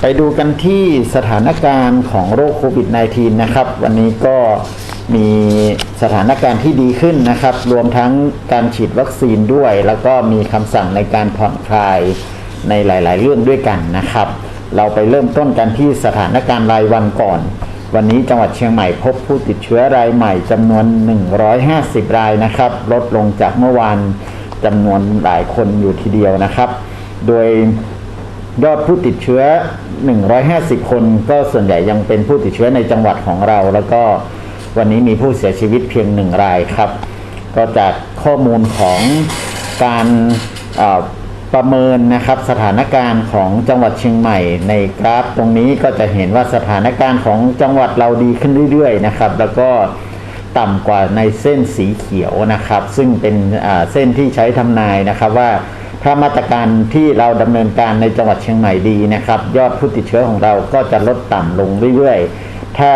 ไปดูกันที่สถานการณ์ของโรคโควิด -19 นะครับ วันนี้ก็มีสถานการณ์ที่ดีขึ้นนะครับ รวมทั้งการฉีดวัคซีนด้วย แล้วก็มีคำสั่งในการผ่อนคลายในหลาย ๆ เรื่องด้วยกันนะครับ เราไปเริ่มต้นกันที่สถานการณ์รายวันก่อน วันนี้จังหวัดเชียงใหม่พบผู้ติดเชื้อรายใหม่จำนวน 150 รายนะครับ ลดลงจากเมื่อวานจำนวนหลายคนอยู่ทีเดียวนะครับ โดย ยอดผู้ติดเชื้อ 150 คน ก็ส่วนใหญ่ยังเป็นผู้ติดเชื้อในจังหวัดของเรา แล้วก็วันนี้มีผู้เสียชีวิตเพียงหนึ่งรายครับ ก็จากข้อมูลของการประเมินนะครับสถานการณ์ของจังหวัดเชียงใหม่ ในกราฟตรงนี้ก็จะเห็นว่าสถานการณ์ของจังหวัดเราดีขึ้นเรื่อยๆนะครับ แล้วก็ต่ำกว่าในเส้นสีเขียวนะครับ ซึ่งเป็นเส้นที่ใช้ทำนายนะครับว่า ถ้ามาตรการที่เราดำเนินการในจังหวัดเชียงใหม่ดีนะครับ ยอดผู้ติดเชื้อของเราก็จะลดต่ำลงเรื่อยๆ ถ้า